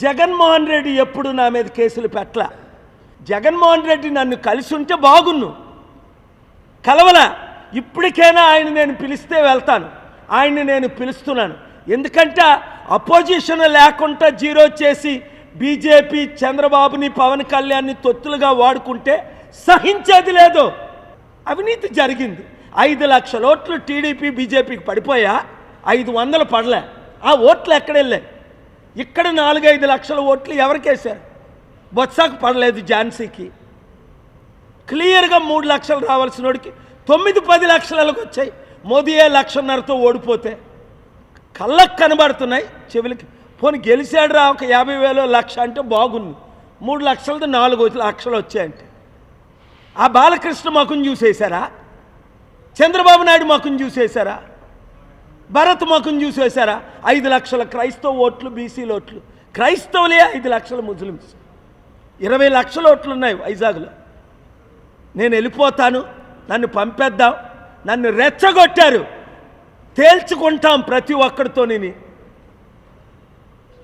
జగన్మోహన్ రెడ్డి ఎప్పుడు నా మీద కేసులు పెట్టలా? జగన్మోహన్ రెడ్డి నన్ను కలిసి ఉంటే బాగున్ను. కలవల? ఇప్పటికైనా ఆయన నేను పిలిస్తే వెళ్తాను. ఆయన్ని నేను పిలుస్తున్నాను. ఎందుకంటే అపోజిషన్ లేకుండా జీరో చేసి బీజేపీ చంద్రబాబుని పవన్ కళ్యాణ్ని తొత్తులుగా వాడుకుంటే సహించేది లేదు. అవినీతి జరిగింది. ఐదు లక్షల ఓట్లు టీడీపీ బీజేపీకి పడిపోయా? ఐదు వందలు పడలే. ఆ ఓట్లు ఎక్కడెళ్ళాయి ఇక్కడ నాలుగైదు లక్షల ఓట్లు ఎవరికేశారు? బొత్సకు పడలేదు ఝాన్సీకి. క్లియర్గా మూడు లక్షలు రావాల్సిన వాడికి తొమ్మిది పది లక్షలకు వచ్చాయి. మోదీయే లక్షన్నరతో ఓడిపోతే కళ్ళకు కనబడుతున్నాయి చెవులకి. పోనీ గెలిచాడు రా ఒక యాభై వేలు లక్ష అంటే బాగుంది. మూడు లక్షలది నాలుగు లక్షలు వచ్చాయంటే. ఆ బాలకృష్ణ మకుని చూసేశారా? చంద్రబాబు నాయుడు మకుని చూసేశారా? భరత్ ముఖం చూసేశారా ఐదు లక్షల క్రైస్తవ ఓట్లు బీసీల ఓట్లు. క్రైస్తవులే ఐదు లక్షల ముస్లిమ్స్. ఇరవై లక్షల ఓట్లు ఉన్నాయి వైజాగ్లో. నేను వెళ్ళిపోతాను నన్ను పంపేద్దాం నన్ను రెచ్చగొట్టారు. తేల్చుకుంటాం ప్రతి ఒక్కరితోని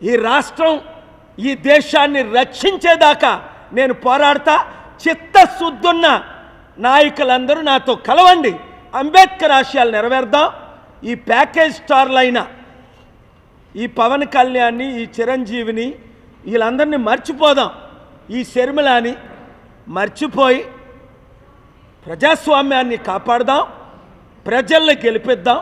ఈ రాష్ట్రం ఈ దేశాన్ని రక్షించేదాకా నేను పోరాడతా. చిత్తశుద్ధున్న నాయకులందరూ నాతో కలవండి. అంబేద్కర్ ఆశయాలు నెరవేర్దాం. ఈ ప్యాకేజ్ స్టార్లైన ఈ పవన్ కళ్యాణ్ని ఈ చిరంజీవిని వీళ్ళందరినీ మర్చిపోదాం. ఈ శర్మిలాని మర్చిపోయి ప్రజాస్వామ్యాన్ని కాపాడదాం ప్రజల్ని గెలిపిద్దాం.